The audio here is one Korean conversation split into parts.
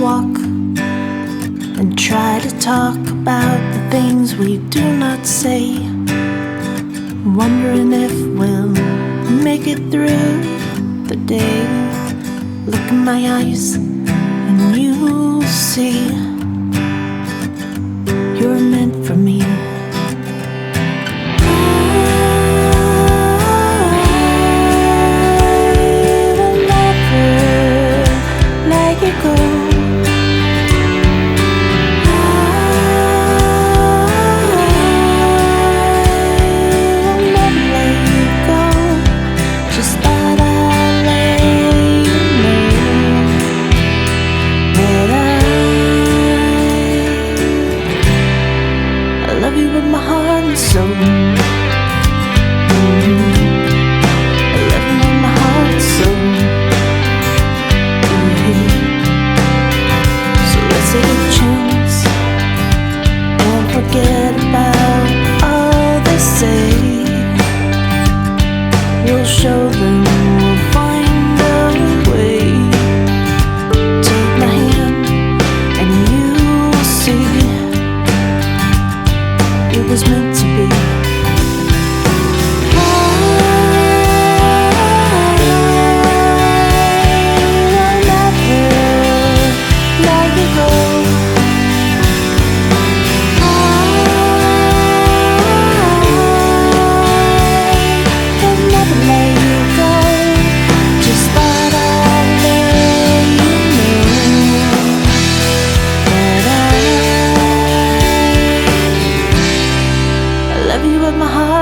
walk and try to talk about the things we do not say. Wondering if we'll make it through the day. Look in my eyes and you'll see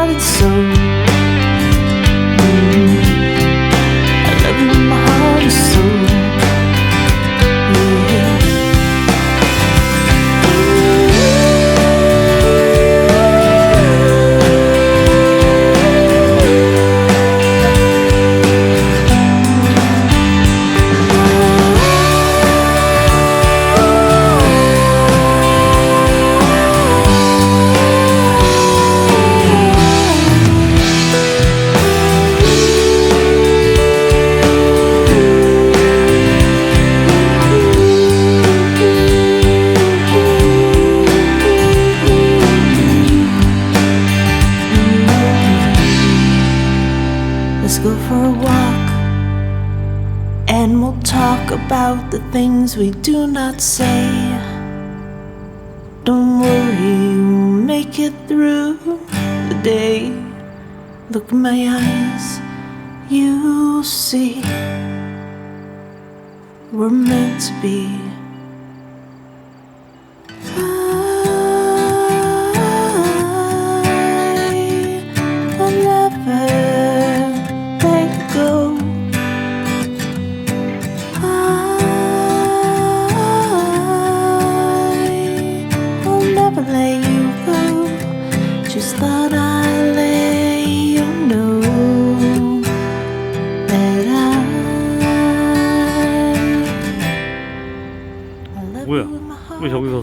started some about the things we do not say. Don't worry, we'll make it through the day. Look in my eyes, you'll see we're meant to be.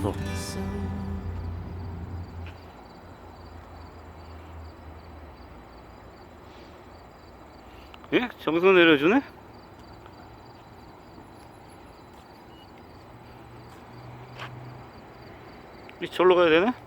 Soul. 예? 저기서 내려주네? 이 절로 가야 되네?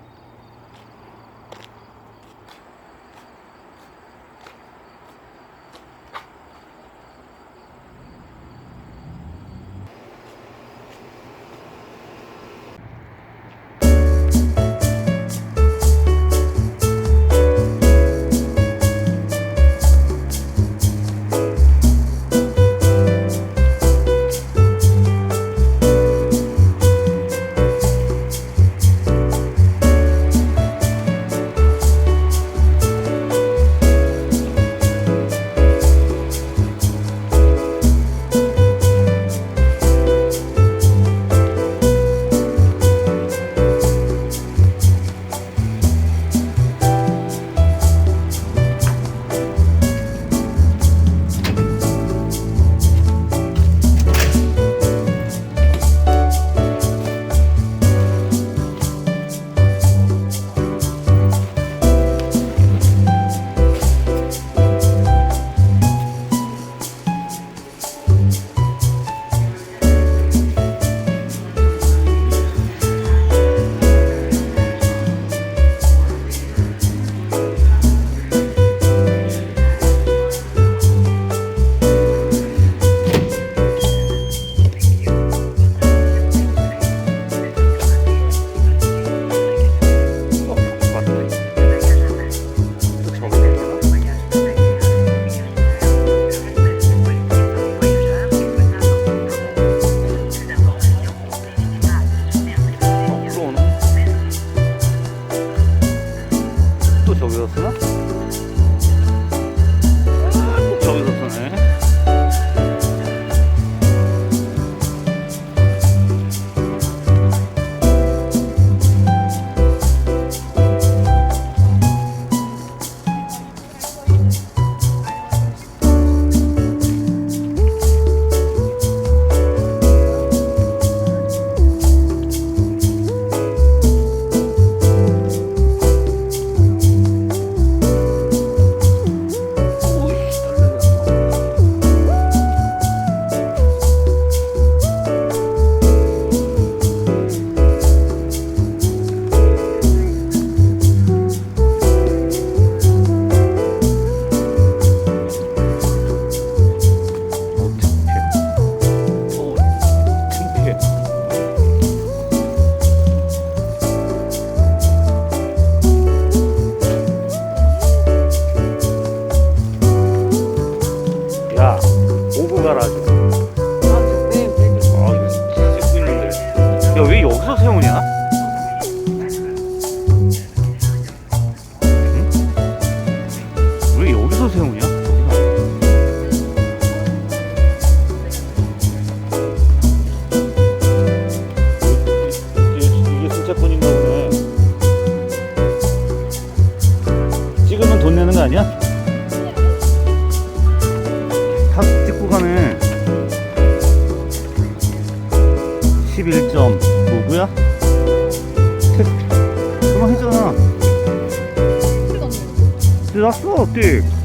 세우냐? 이게, 이게 진짜 폰인가 보네. 찍으면 돈 내는 거 아니야? 탁 찍고 가네. 11.5구야? 그만 했잖아. 들었어, 띡.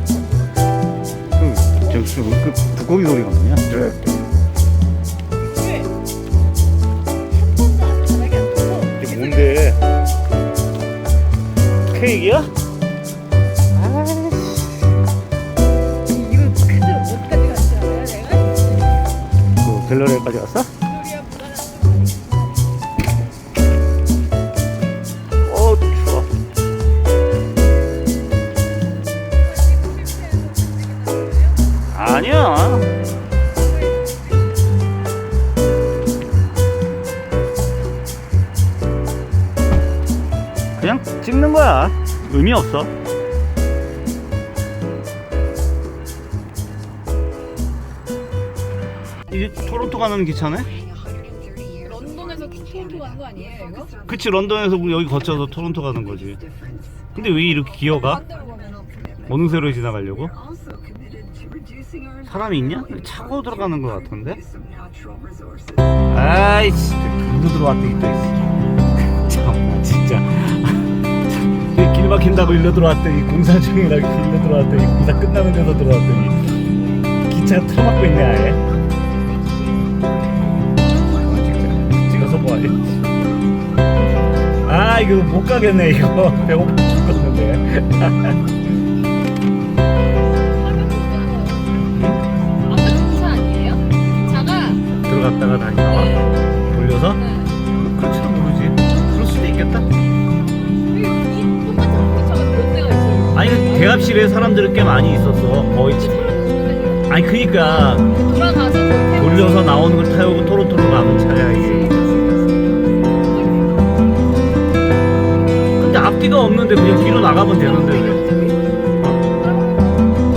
그, 저, 그, 두꺼비 소리가 뭐냐? 이게 뭔데? 케이크야? 그 갤러리까지 왔어? 어 그냥 찍는 거야 의미 없어 이제 토론토 가는 기차네? 런던에서 토론토 가는 거 아니에요 이거? 그치 런던에서 우리 여기 거쳐서 토론토 가는 거지 근데 왜 이렇게 기어가? 반대로 가면 어느 세로 지나가려고? 사람이 있냐? 차고 들어가는 거 같은데? 아이씨 길로 들어왔더니 또 있어 참 진짜. 참, 길 막힌다고 일로 들어왔더니 공사 중이라고 길로 들어왔더니 공사 끝나는 데서 들어왔더니 기차가 틀어막고 있네 아예. 찍어서 뭐하지? 아 이거 못 가겠네 이거. 배고파 죽겠는데? 자가 들어갔다가 다시 나와. 돌려서? 네. 그렇지 도 모르지 그럴 수도 있겠다. 이 똑같은 기차가 몇 대가 있어요 아니 그 대합실에 사람들이 꽤 많이 있었어 거의. 지- 아니 그니까 돌려서 나오는 걸 타고 토론토로 가는 차야 이게 근데 앞뒤가 없는데 그냥 뒤로 나가면 되는데 왜?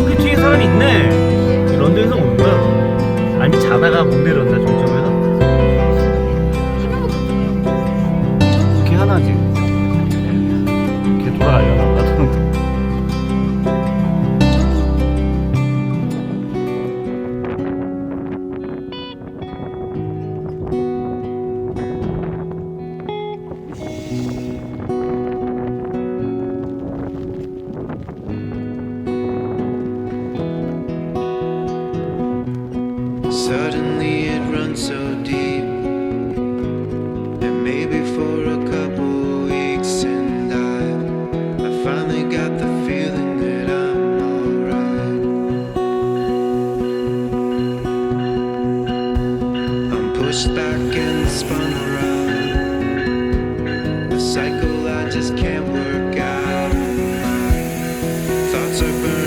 그 뒤에 사람이 있네. 런던에서 온 거야. 아니 자다가 못 내렸나 종 咬痛 that's a.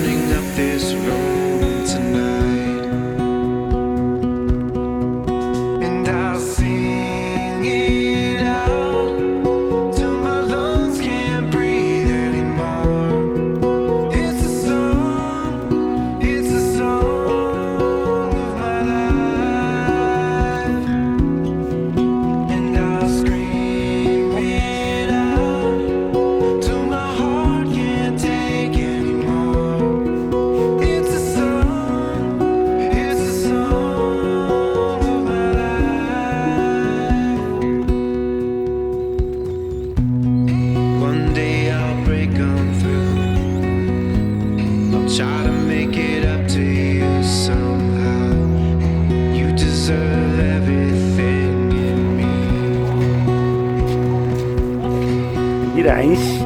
이씨.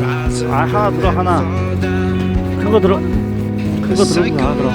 Rise 아 up 하나 들어 하나. 큰 거 들어. 큰 거 들어 하나 들어